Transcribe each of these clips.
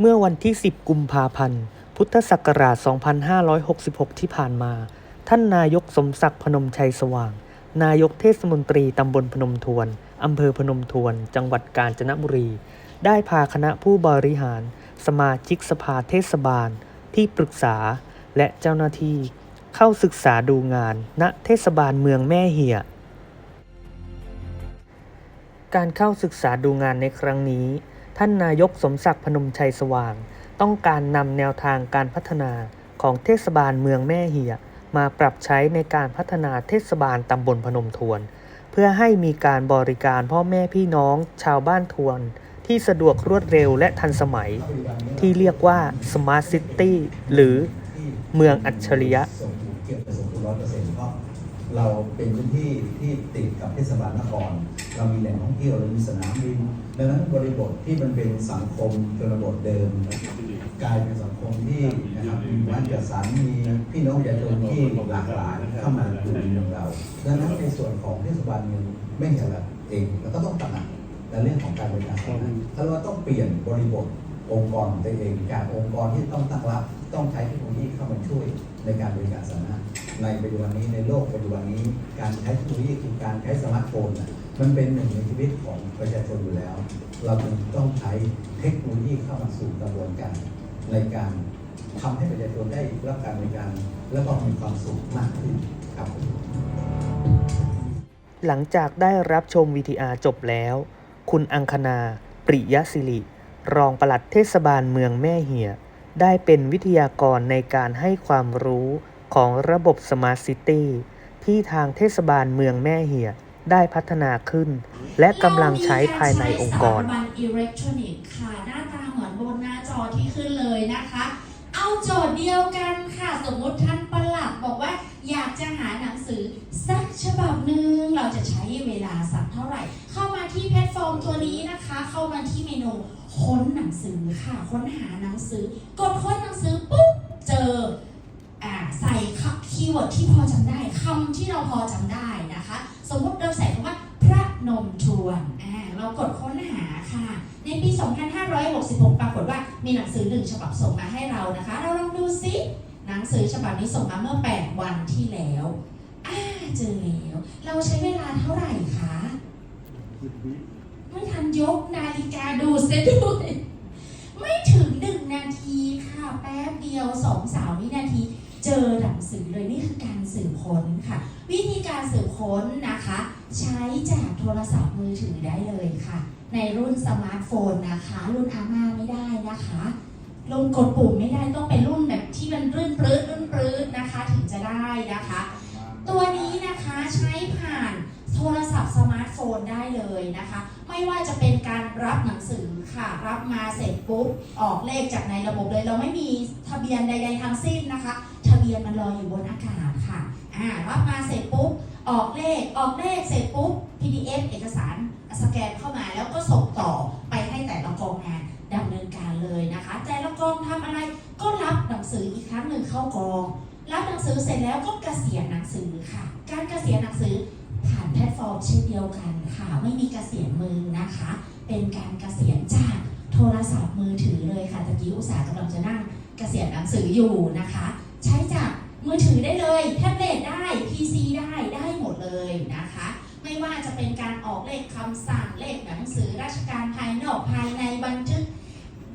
เมื่อวันที่ 10 กุมภาพันธ์ พุทธศักราช 2566 ที่ผ่านมา ท่านนายกสมศักดิ์พนมชัยสว่าง นายกเทศมนตรีตำบลพนมทวน อำเภอพนมทวน จังหวัดกาญจนบุรี ได้พาคณะผู้บริหาร สมาชิกสภาเทศบาล ที่ปรึกษา และเจ้าหน้าที่ เข้าศึกษาดูงาน ณ เทศบาลเมืองแม่เหีย การเข้าศึกษาดูงานในครั้งนี้ ท่านนายกสมศักดิ์พนมชัยสว่าง ต้องการนำแนวทางการพัฒนาของเทศบาลเมืองแม่เหียมาปรับใช้ในการพัฒนาเทศบาลตำบลพนมทวน เพื่อให้มีการบริการพ่อแม่พี่น้องชาวบ้านทวน ที่สะดวกรวดเร็วและทันสมัย ที่เรียกว่า Smart City หรือเมืองอัจฉริยะส่งถูกเก็บไปส่งถูกร้อยเปอร์เซ็นต์เพราะเราเป็นพื้นที่ที่ติดกับเทศบาลนคร เรามีแหล่งท่องเที่ยวเรามีสนามบิน ดังนั้นบริบทที่มันเป็นสังคมชนบทเดิมกลายเป็นสังคมที่นะครับมีวันจัดสรรมีพี่น้องประชาชนที่หลากหลายเข้ามาอยู่ในเมืองเรา ดังนั้นในส่วนของเทศบาลเมืองไม่ใช่แบบเองเราก็ต้องตระหนักในเรื่องของการบริการถ้าเราต้องเปลี่ยนบริบทองค์กรตัวเองจากองค์กรที่ต้องตั้งรับต้องใช้เทคโนโลยีเข้ามาช่วยในการบริการสาธารณะในปัจจุบันนี้ในโลกปัจจุบันนี้การใช้เทคโนโลยีคือการใช้สมาร์ทโฟนนะ มันเป็นหนึ่งในชีวิตของประชาชนอยู่แล้ว เราจึงต้องใช้เทคโนโลยีเข้ามาสู่กระบวนการในการทำให้ประชาชนได้รับการบริการและก็มีความสุขมากขึ้นครับหลังจากได้รับชม VTR จบแล้ว คุณอังคณา ปริยศิริ รองปลัดเทศบาลเมืองแม่เหียได้เป็นวิทยากรในการให้ความรู้ของระบบ Smart City ที่ทางเทศบาลเมืองแม่เหีย ได้พัฒนาขึ้น และกำลังใช้ภายในองค์กรเามีาใช้สถาบันอิเล็กทรอนิกส์ค่ะหน้าตาเหมือนบนหน้าจอที่ขึ้นเลยนะคะ เอาโจทย์เดียวกันค่ะ สมมติท่านประหลัดบอกว่าอยากจะหาหนังสือสักฉบับหนึ่งเราจะใช้เวลาสักเท่าไหร่ เข้ามาที่แพลตฟอร์มตัวนี้นะคะ เข้ามาที่เมนูค้นหนังสือค่ะ ค้นหาหนังสือกดค้นหนังสือปุ๊บเจออ่าใส่คีย์เวิร์ดที่พอจำได้คำที่เราพอจำได้นะคะ สมมติเราใส่คำว่า พระนมทวนอ่าเรากดค้นหาค่ะ ในปี 2566 ปรากฏว่ามีหนังสือหนึ่งฉบับส่งมาให้เรานะคะ เราลองดูซิ หนังสือฉบับนี้ส่งมาเมื่อ 8 วันที่แล้วอ่าเจอแล้ว เราใช้เวลาเท่าไหร่คะไม่ทันยกนาฬิกาดูเสียด้วยไม่ถึงหนึ่งนาทีค่ะ แป๊บเดียวสองสามวินาที เจอหนังสือเลยนี่คือการสืบค้นค่ะ วิธีการสืบค้นนะคะ ใช้จากโทรศัพท์มือถือได้เลยค่ะ ในรุ่นสมาร์ทโฟนนะคะ รุ่นอาม่าไม่ได้นะคะรุ่นกดปุ่มไม่ได้ต้องเป็นรุ่นแบบที่มันรื่นปรื้ดรื่นปรื้ดนะคะ ถึงจะได้นะคะ ตัวนี้นะคะใช้ผ่านโทรศัพท์สมาร์ทโฟนได้เลยนะคะ ไม่ว่าจะเป็นการรับหนังสือค่ะรับมาเสร็จปุ๊บออกเลขจากในระบบเลย เราไม่มีทะเบียนใด ๆทั้งสิ้นนะคะ ทะเบียนมันลอยอยู่บนอากาศค่ะอ่ารับมาเสร็จปุ๊บออกเลขออกเลขเสร็จปุ๊บ PDF เอกสารสแกนเข้ามาแล้วก็ส่งต่อไปให้แต่ละกองงานดำเนินการเลยนะคะ แต่ละกองทำอะไรก็รับหนังสืออีกครั้งหนึ่งเข้ากอง รับหนังสือเสร็จแล้วก็เกษียณหนังสือค่ะ การเกษียณหนังสือ ผ่านแพลตฟอร์มเช่นเดียวกันค่ะ ไม่มีเกษียณมือนะคะ เป็นการเกษียณจากโทรศัพท์มือถือเลยค่ะตะกี้อุตสาหกำลังจะนั่งเกษียณหนังสืออยู่นะคะ ใช้จากมือถือได้เลยแท็บเล็ตได้ PC ได้ได้หมดเลยนะคะ ไม่ว่าจะเป็นการออกเลขคำสั่งเลขหนังสือราชการภายนอกภายในบันทึก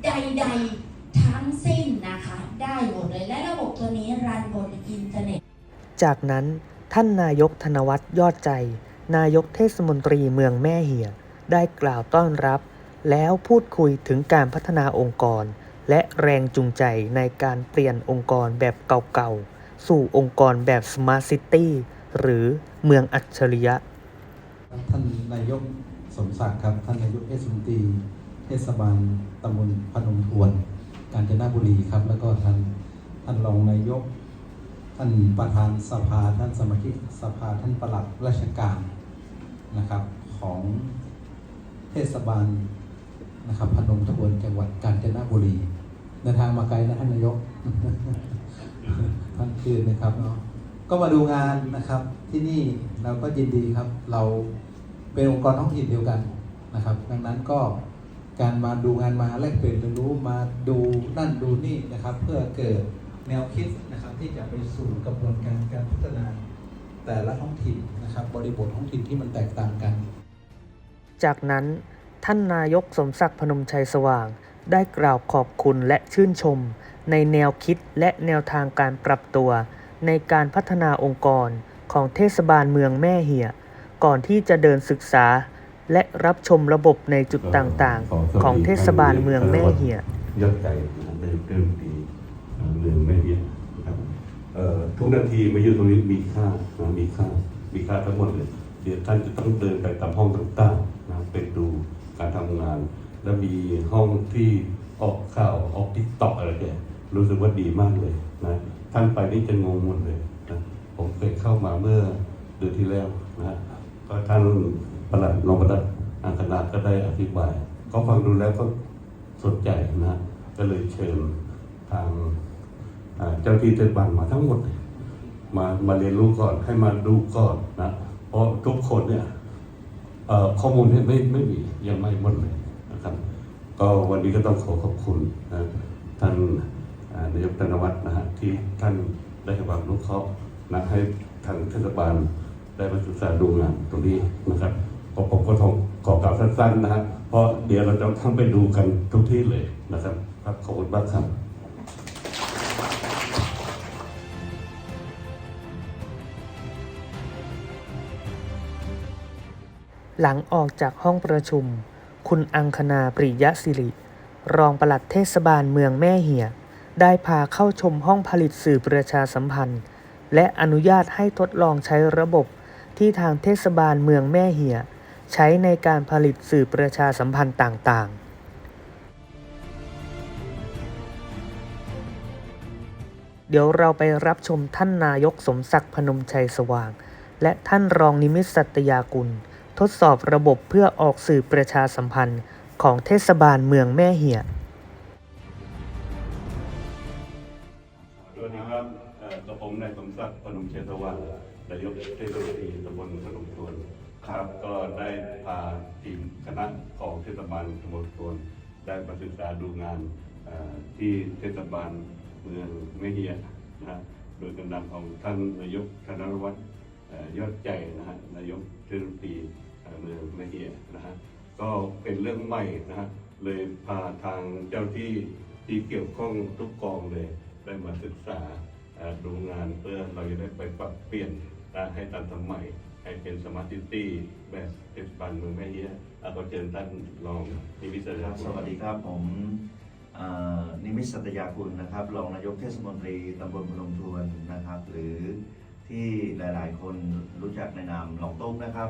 ใด ๆ ทั้งสิ้นนะคะ ได้หมดเลยและระบบตัวนี้รันบนอินเทอร์เน็ต จากนั้น ท่านนายกธนวัฒน์ยอดใจ นายกเทศมนตรีเมืองแม่เหียได้กล่าวต้อนรับ แล้วพูดคุยถึงการพัฒนาองค์กร และแรงจูงใจในการเปลี่ยนองค์กรแบบเก่าๆ สู่องค์กรแบบ Smart City หรือเมืองอัจฉริยะ ท่านนายกสมศักดิ์ครับ ท่านนายกเทศมนตรีเทศบาลตำบลพนมทวน กาญจนบุรีครับ แล้วก็ท่านท่านรองนายก ท่านประธานสภาท่านสมาชิกสภาท่านประหลัดราชการนะครับของเทศบาลนะครับพนมทวนจังหวัดกาญจนบุรีเดินทางมาไกลนะท่านนายกท่านคืนนะครับเนาะก็มาดูงานนะครับที่นี่เราก็ยินดีครับ เราเป็นองค์กรท้องถิ่นเดียวกันนะครับ ดังนั้นก็การมาดูงานมาแลกเปลี่ยนเรียนรู้มาดูนั่นดูนี่นะครับ เพื่อเกิด แนวคิดนะครับที่จะไปสู่กระบวนการการพัฒนาแต่ละท้องถิ่นนะครับบริบทท้องถิ่นที่มันแตกต่างกัน จากนั้นท่านนายกสมศักดิ์พนมชัยสว่าง ได้กล่าวขอบคุณและชื่นชม ในแนวคิดและแนวทางการปรับตัว ในการพัฒนาองค์กรของเทศบาลเมืองแม่เหียก่อนที่จะเดินศึกษา และรับชมระบบในจุดต่างๆ ของเทศบาลเมืองแม่เหียยอดใจนะครับในเรื่องดี เอ่อเรื่งไม่เรียนนะครับทุกนาทีมาอยู่ตรงนี้มีค่านะมีค่า มีค่าทั้งหมดเลยเดี๋ยวท่านจะต้องเดินไปตามห้องต่างๆนะไปดูการทำงาน แล้วมีห้องที่ออกข่าวออกทิกตอกอะไรเนี่ยรู้สึกว่าดีมากเลยนะท่านไปนี่จะงงหมดเลยนะผมเคยเข้ามาเมื่อเดือนที่แล้วนะก็ท่านประหลัดรองประหลัดอังคณะก็ได้อธิบาย ก็ฟังดูแล้วก็สนใจนะ ก็เลยเชิญทาง เจ้าที่เทศบาลมาทั้งหมด มามาเรียนรู้ก่อนให้มาดูก่อนนะเพราะทุกคนเนี่ยข้อมูลเนี่ยไม่ไม่มียังไม่หมดเลยนะครับ ก็วันนี้ก็ต้องขอขอบคุณนะท่านนายกธนวัฒน์นะฮะที่ท่านได้ให้ความรู้เคราะห์นะให้ทางเทศบาลได้มาศึกษาดูงานตรงนี้นะครับผมผมก็ต้องขอกล่าวสั้นๆนะฮะเพราะเดี๋ยวเราจะทั้งไปดูกันทุกที่เลยนะครับครับขอบคุณมากครับ หลังออกจากห้องประชุม คุณอังคณาปริยสิริ รองปลัดเทศบาลเมืองแม่เหียได้พาเข้าชมห้องผลิตสื่อประชาสัมพันธ์ และอนุญาตให้ทดลองใช้ระบบที่ทางเทศบาลเมืองแม่เหียใช้ในการผลิตสื่อประชาสัมพันธ์ต่าง ๆเดี๋ยวเราไปรับชมท่านนายกสมศักดิ์พนมชัยสว่าง และท่านรองนิมิตสัตยากุล ทดสอบระบบเพื่อออกสื่อประชาสัมพันธ์ของเทศบาลเมืองแม่เหียสวัสดีครับกระผมนายสมศักดิ์พนมเชยสว่างนายกเทศมนตรีตำบลพนมทวนครับก็ได้พาทีมคณะของเทศบาลตำบลทวนได้มาศึกษาดูงานที่เทศบาลเมืองแม่เฮียนะฮะโดยการนำของท่านนายกธนวัฒน์ ยอดใจนะฮะนายกเทศมนตรีเมืองแม่เฮียนะฮะก็เป็นเรื่องใหม่นะฮะเลยพาทางเจ้าที่ที่เกี่ยวข้องทุกกองเลยได้มาศึกษาดูงานเพื่อเราจะได้ไปปรับเปลี่ยนให้ทันสมัยให้เป็นสมาร์ทซิตี้แบบเทศบาลเมืองแม่เฮียะขอเชิญท่านรองนิวิศครารับสวัสดีครับผมนิมิตสัตยากุลนะครับรองนายกเทศมนตรีตำบลพนมทวนนะครับ หรือ ที่หลาย ๆ คนรู้จักในนามหลองตุ๊กนะครับ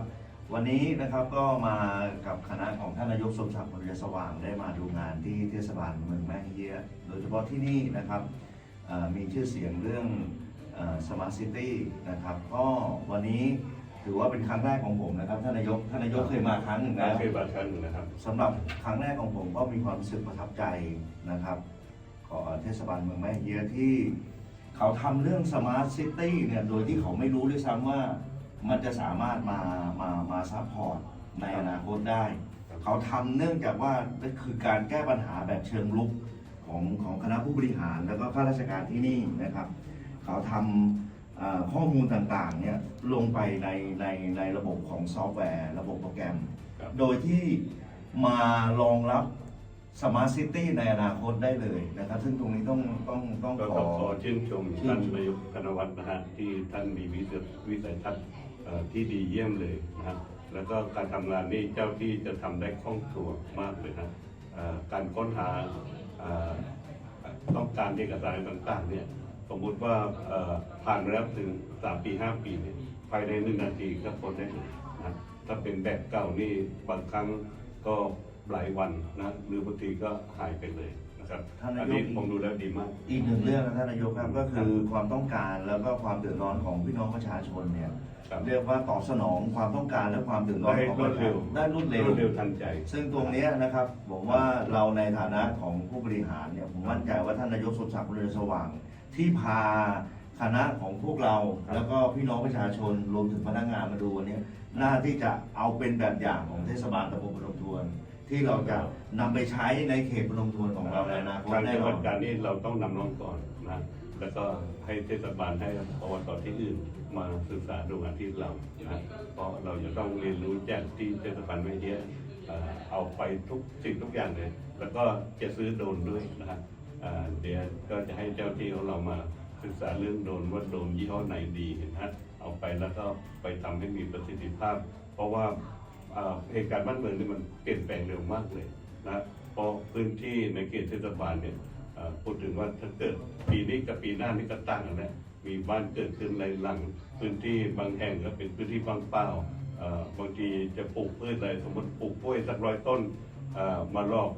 วันนี้นะครับก็มากับคณะของท่านนายกสมศักดิ์พลยสว่างได้มาดูงานที่เทศบาลเมืองแม่เฮียโดยเฉพาะที่นี่นะครับเอ่อมีชื่อเสียงเรื่องสมาร์ทซิตี้นะครับก็วันนี้ถือว่าเป็นครั้งแรกของผมนะครับท่านนายกท่านนายกเคยมาครั้งหนึ่งนะแล้วเคยบาชันนะครับสำหรับครั้งแรกของผมก็มีความรู้สึกประทับใจนะครับ ของเทศบาลเมืองแม่เฮียที่ เขาทำเรื่องสมาร์ทซิตี้เนี่ยโดยที่เขาไม่รู้ด้วยซ้ำว่ามันจะสามารถมามามาซัพพอร์ตในอนาคตได้ครับเขาทำเนื่องจากว่านั่นคือการแก้ปัญหาแบบเชิงลุกของของคณะผู้บริหารแล้วก็ข้าราชการที่นี่นะครับ เขาทำเอ่อข้อมูลต่างๆเนี่ยลงไปในในในระบบของซอฟต์แวร์ ระบบโปรแกรมครับโดยที่มารองรับ สมาร์ทซิตี้ในอนาคตได้เลยนะครับ ซึ่งตรงนี้ต้องต้องต้องก็ขออขอชื่นชมท่านนายกธนวัฒน์นะฮะที่ท่านมีวิสัยวิสัยทัศน์เอ่อที่ดีเยี่ยมเลยนะฮะแล้วก็การทำงานนี่เจ้าที่จะทำได้คล่องตัวมากเลยนะเอ่อการค้นหาเอ่อต้องการเอกสารต่างๆเนี่ยสมมุติว่าเอ่อผ่านมาแล้วถึงสามปีห้าปีเนี่ยภายในหนึ่งนาทีก็ค้นได้เลยนะถ้าเป็นแบบเก่านี่บางครั้งก็ หลายวันนะหรือบางทีก็หายไปเลยนะครับท่านอันานยนี้กผมดูแล้วดีมาก อีกหนึ่งเรื่องนะท่านนายกครับก็คือความต้องการแล้วก็ความเดือดร้อนของพี่น้องประชาชนเนี่ยครับเรียกว่าตอบสนองความต้องการและความเดือดร้อนได้ของรปวดระชาเร็ชวนได้รวดเร็ว รวดเร็วทันใจ ซึ่งตรงเนี้ยนะครับผมว่าเราในฐานะของผู้บริหารเนี่ยผมมั่นใจว่าท่านนายกสมศักดิ์บุญเรืองสว่าง ที่พาคณะของพวกเรา ครับ แล้วก็พี่น้องประชาชนรวมถึงพนักงานมาดูวันนี้น่าที่จะเอาเป็นแบบอย่างของเทศบาลตำบลพนมทวน ทที่เราจะนำไปใช้ในเขตพนมทวนของเราในอนาคตการแน่จังนหอวันดการนี่เราต้องนำน้องก่อนนะแล้วก็ให้เทศบาลให้อบตที่อื่นมาศึกษาดูงานที่เรานะเพราะเราจะต้องเรียนรู้จากที่เทศบาลไม่เยอะเอ่อเอาไปทุกสิ่งทุกอย่างเลย แล้วก็จะซื้อโดรนด้วยนะครับอ่าเดี๋ยวก็จะให้เจ้าที่ของเรามาศึกษาเรื่องโดรนว่าโดรนยี่ห้อไหนดีนะเอาไปแล้วก็ไปทำให้มีประสิทธิภาพ เพราะว่าอ่า เหตุการณ์บ้านเมืองนี่มันเปลี่ยนแปลงเร็วมากเลยนะพราะพื้นที่ในเขตเทศบาลเนี่ยพูดถึงว่าถ้าเกิดปีนี้กับปีหน้านี่ก็ต่างกันนะมีบ้านเกิดขึ้นในหลังพื้นที่บางแห่งก็เป็นพื้นที่บางเปล่าบางทีจะปลูกพืชอะไรสมมติปลูกกล้วยสักร้อยต้นมาลอก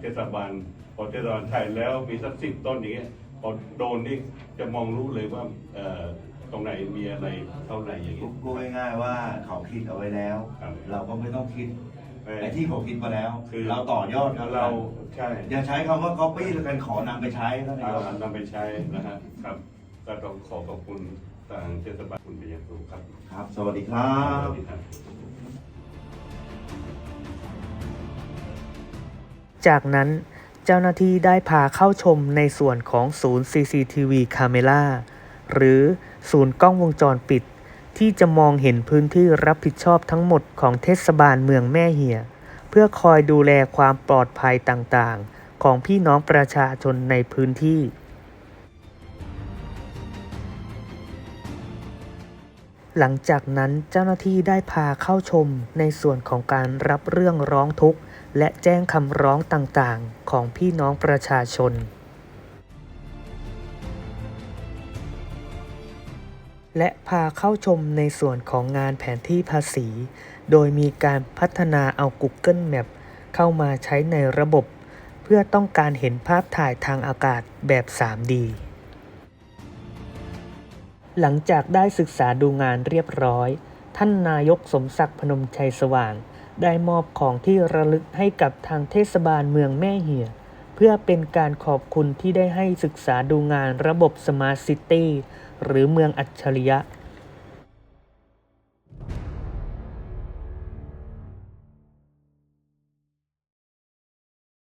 เทศบาลพอเทศบาลไทยแล้วมีสักสิบต้นอย่างเงี้ยพอโดนนี่จะมองรู้เลยว่า รงไหนมีอะไรเท่าไหร่อย่างเงี้ย พูดง่ายๆว่าเขาคิดเอาไว้แล้ว ครับ เราก็ไม่ต้องคิดเอ่อไอ้ที่เขาคิดมาแล้ว คือเราต่อยอดเขาเราใช่อย่าใช้คำว่า copy แล้วกันขอนำไปใช้เท่านั้นเอาเอง นำไปใช้นะฮะครับก็ต้องขอขอบคุณทางเทศบาลคุณเป็นอย่างสูงครับครับ สวัสดีครับสวัสดีครับ จากนั้นเจ้าหน้าที่ได้พาเข้าชมในส่วนของศูนย์ CCTV Camera หรือศูนย์กล้องวงจรปิด ที่จะมองเห็นพื้นที่รับผิดชอบทั้งหมดของเทศบาลเมืองแม่เหีย เพื่อคอยดูแลความปลอดภัยต่างๆ ของพี่น้องประชาชนในพื้นที่ หลังจากนั้นเจ้าหน้าที่ได้พาเข้าชมในส่วนของการรับเรื่องร้องทุกข์ และแจ้งคำร้องต่างๆ ของพี่น้องประชาชน และพาเข้าชมในส่วนของงานแผนที่ภาษี โดยมีการพัฒนาเอา Google Map เข้ามาใช้ในระบบ เพื่อต้องการเห็นภาพถ่ายทางอากาศแบบ 3D หลังจากได้ศึกษาดูงานเรียบร้อย ท่านนายกสมศักดิ์พนมชัยสว่าง ได้มอบของที่ระลึกให้กับทางเทศบาลเมืองแม่เหีย เพื่อเป็นการขอบคุณที่ได้ให้ศึกษาดูงานระบบสมาร์ทซิตี้หรือเมืองอัจฉริยะ